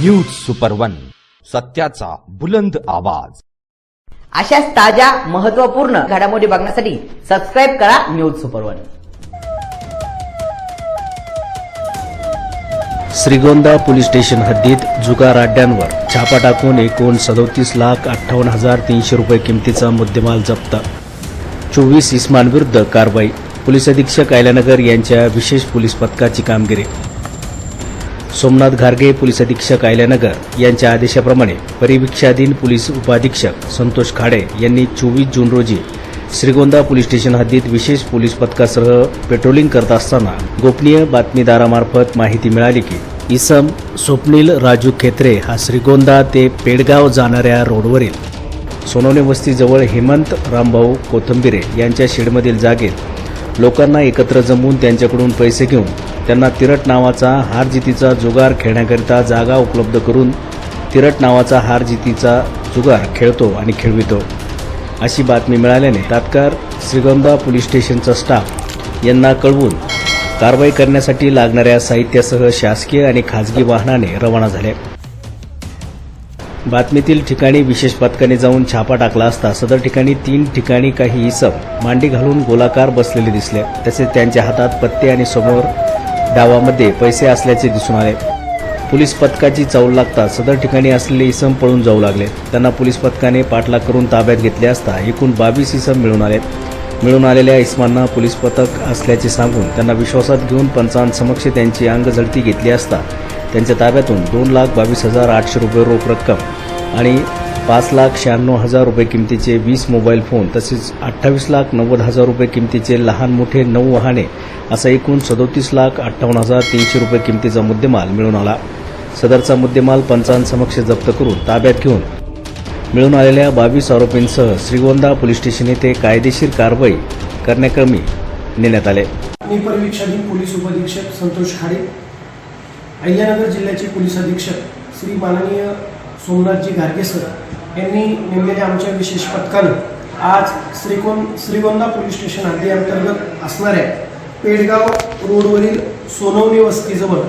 News super one सत्याचा बुलंद आवाज. अशाच ताज्या महत्त्वपूर्ण घडामोडी बघण्यासाठी सबस्क्राईब करा news super one Shrigonda police station हद्दीत जुगार अड्ड्यांवर छापा टाकून एकूण सदोतीस लाख अठ्ठावन्न हजार तीनशे रुपये किमतीचा मुद्देमाल जप्त. चोवीस इस्मांविरुद्ध कारवाई. पोलीस अधीक्षक आयल्यानगर यांच्या विशेष पोलीस पथकाची कामगिरी. सोमनाथ घारगे पोलीस अधीक्षक आयल्यानगर यांच्या आदेशाप्रमाणे परिवीक्षाधीन पोलीस उपाधीक्षक संतोष खाडे यांनी चोवीस जून रोजी श्रीगोंदा पोलीस स्टेशन हद्दीत विशेष पोलीस पथकासह पेट्रोलिंग करत असताना गोपनीय बातमीदारामार्फत माहिती मिळाली की इसम स्वप्नील राजू खेत्रे हा श्रीगोंदा ते पेडगाव जाणाऱ्या रोडवरील सोनवणे वस्तीजवळ हेमंत रामभाऊ कोथंबिरे यांच्या शेडमधील जागेत लोकांना एकत्र जमवून त्यांच्याकडून पैसे घेऊन त्यांना तिरट नावाचा हारजितीचा जुगार खेळण्याकरिता जागा उपलब्ध करून तिरट नावाचा हारजितीचा जुगार खेळतो आणि खेळवितो. अशी बातमी मिळाल्याने तात्काळ श्रीगोंदा पोलीस स्टेशनचा स्टाफ यांना कळवून कारवाई करण्यासाठी लागणाऱ्या साहित्यासह शासकीय आणि खाजगी वाहनाने रवाना झाले. बातमीतील ठिकाणी विशेष पथकाने जाऊन छापा टाकला असता सदर ठिकाणी तीन ठिकाणी काही इसम मांडी घालून गोलाकार बसलेले दिसले. तसेच त्यांच्या हातात पत्ते आणि समोर डावामध्ये पैसे असल्याचे दिसून आले. पोलीस पथकाची चावल लागता सदर ठिकाणी असलेले इसम पळून जाऊ लागले. त्यांना पोलीस पथकाने पाठलाग करून ताब्यात घेतले असता एकूण बावीस इसम मिळून आले. मिळून आलेल्या इस्मांना पोलीस पथक असल्याचे सांगून त्यांना विश्वासात घेऊन पंचांसमक्ष त्यांची अंगझडती घेतली असता त्यांच्या ताब्यातून दोन लाख बावीस हजार आठशे रुपये रोख रक्कम आणि पाच लाख शहाण्णव हजार रुपये किमतीचे वीस मोबाईल फोन तसेच अठ्ठावीस लाख नव्वद हजार रुपये किमतीचे लहान मोठे नऊ वाहने असा एकूण सदोतीस लाख अठ्ठावन्न हजार तीनशे रुपये किमतीचा मुद्देमाल मिळून आला. सदरचा मुद्देमाल पंचांसमक्ष जप्त करून ताब्यात घेऊन मिळून आलेल्या बावीस आरोपींसह श्रीगोंदा पोलीस स्टेशन येथे कायदेशीर कारवाई करण्याक्रमी नेण्यात आले. मी परिवीक्षाधीन पोलीस उपअधीक्षक संतोष खाडे अहिल्यानगर जिल्ह्याचे पोलीस अधीक्षक श्री माननीय सोमनाथजी गारगे सर यांनी नेमलेल्या आमच्या विशेष पथकानं आज श्रीकोन श्रीगोंदा पोलीस स्टेशन हद्दीअंतर्गत असणाऱ्या पेडगाव रोडवरील सोनवणी वस्तीजवळ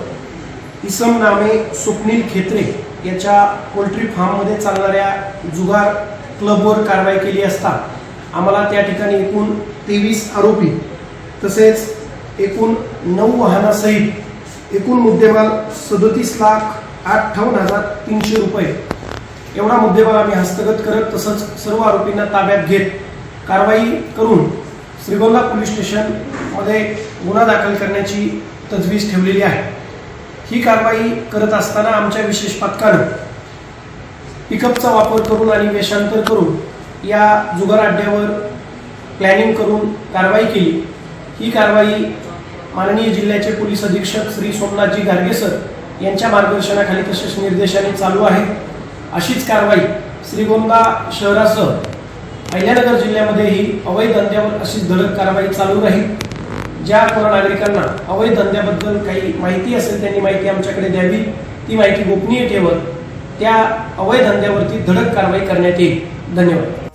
इसम नामे स्वप्नील खेत्रे याच्या पोल्ट्री फार्ममध्ये चालणाऱ्या जुगार क्लबवर कारवाई केली असता आम्हाला त्या ठिकाणी एकूण तेवीस आरोपी तसेच एकूण नऊ वाहनासहित एकूण मुद्देमाल सदतीस लाख अठ्ठावन्न हजार तीनशे रुपये एवढा मुद्देमाल आम्ही हस्तगत करत तसंच सर्व आरोपींना ताब्यात घेत कारवाई करून श्रीगोंदा पोलीस स्टेशनमध्ये गुन्हा दाखल करण्याची तजवीज ठेवलेली आहे. ही कारवाई करत असताना आमच्या विशेष पथकानं पिकअपचा वापर करून आणि वेषांतर करून या जुगार अड्ड्यावर प्लॅनिंग करून कारवाई केली. ही कारवाई माननीय जिल्ह्याचे पोलीस अधीक्षक श्री सोमनाथजी गार्गेसर यांच्या मार्गदर्शनाखाली तसेच निर्देशाने चालू आहे. अशीच कारवाई श्रीगोंदा शहरासह अहिल्यानगर जिल्ह्यामध्येही अवैध धंद्यावर अशीच धडक कारवाई चालू राहील. ज्या कोणा नागरिकांना अवैध धंद्याबद्दल काही माहिती असेल त्यांनी माहिती आमच्याकडे द्यावी. ती माहिती गोपनीय ठेवत त्या अवैध धंद्यावरती धडक कारवाई करण्यात येईल. धन्यवाद.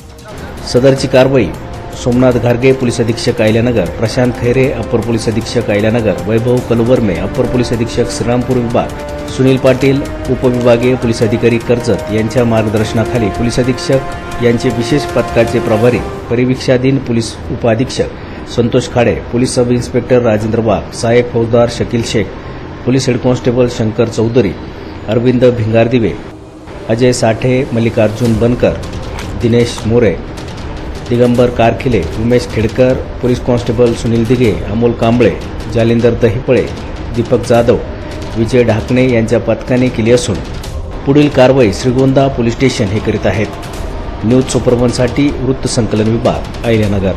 सदरची कारवाई सोमनाथ घारगे पोलीस अधीक्षक आयल्यानगर प्रशांत खैरे अपर पोलीस अधीक्षक आयल्यानगर वैभव कलवर्मे अपर पोलीस अधीक्षक श्रीरामपूर विभाग सुनील पाटील उपविभागीय पोलीस अधिकारी कर्जत यांच्या मार्गदर्शनाखाली पोलीस अधीक्षक यांचे विशेष पथकाचे प्रभारी परिवीक्षाधीन पोलीस उपअधीक्षक Santosh Khade police sub inspector Rajendra Wagh सहाय्यक फौजदार Shakil Shaikh police head constable Shankar Chaudhari Arvind Bhingardive Ajay Sathe Mallikarjun Bankar Dinesh More Digambar Karkhile Umesh Khedkar police constable Sunil Dighe Amol Kamble Jalinder Dahiphale Deepak Jadhav Vijay Dhakane यांच्या पथकाने केली असून पुढील कारवाई Shrigonda police station हे करीत आहेत. News सुपरवनसाठी वृत्तसंकलन विभाग अहिल्यानगर.